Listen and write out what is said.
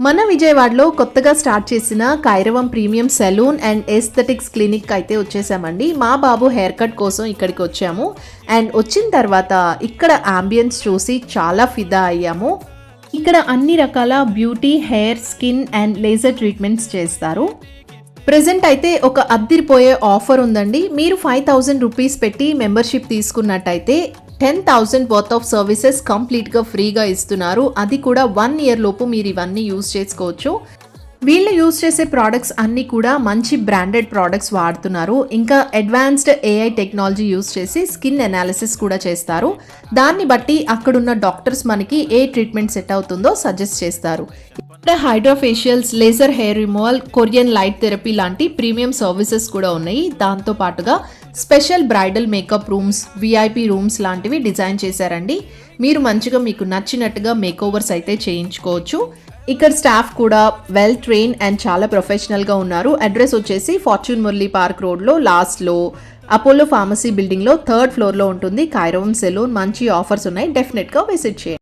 మన విజయవాడలో కొత్తగా స్టార్ట్ చేసిన Kairavam premium salon and aesthetics clinic అయితే వచ్చేసామండి. మా బాబు హెయిర్ కట్ కోసం ఇక్కడికి వచ్చాము. అండ్ వచ్చిన తర్వాత ఇక్కడ ఆంబియన్స్ చూసి చాలా ఫిదా అయ్యాము. ఇక్కడ అన్ని రకాల beauty hair skin and laser treatments చేస్తారు. ప్రజెంట్ అయితే ఒక అద్దిరిపోయే ఆఫర్ ఉందండి. మీరు ఫైవ్ థౌజండ్ రూపీస్ పెట్టి మెంబర్షిప్ తీసుకున్నట్టయితే ten thousand worth of services కంప్లీట్గా ఫ్రీగా ఇస్తున్నారు. అది కూడా వన్ ఇయర్ లోపు మీరు ఇవన్నీ యూజ్ చేసుకోవచ్చు. వీళ్ళు యూజ్ చేసే ప్రోడక్ట్స్ అన్నీ కూడా మంచి బ్రాండెడ్ ప్రోడక్ట్స్ వాడుతున్నారు. ఇంకా అడ్వాన్స్డ్ ఏఐ టెక్నాలజీ యూజ్ చేసి స్కిన్ అనాలిసిస్ కూడా చేస్తారు. దాన్ని బట్టి అక్కడున్న డాక్టర్స్ మనకి ఏ ట్రీట్మెంట్ సెట్ అవుతుందో సజెస్ట్ చేస్తారు. Hydrofacials laser hair removal Korean light therapy లాంటి ప్రీమియం సర్వీసెస్ కూడా ఉన్నాయి. దాంతో పాటుగా special bridal makeup rooms VIP rooms లాంటివి డిజైన్ చేశారండి. మీరు మంచిగా మీకు నచ్చినట్టుగా మేకోవర్స్ అయితే చేయించుకోవచ్చు. ఇక్కడ స్టాఫ్ కూడా వెల్ ట్రైన్ అండ్ చాలా ప్రొఫెషనల్గా ఉన్నారు. అడ్రస్ వచ్చేసి ఫార్చ్యూన్ మురళీ పార్క్ రోడ్లో లాస్ట్లో అపోలో ఫార్మసీ బిల్డింగ్లో థర్డ్ ఫ్లోర్లో ఉంటుంది. కైరవం సెలూన్ మంచి ఆఫర్స్ ఉన్నాయి. డెఫినెట్గా విజిట్ చేయండి.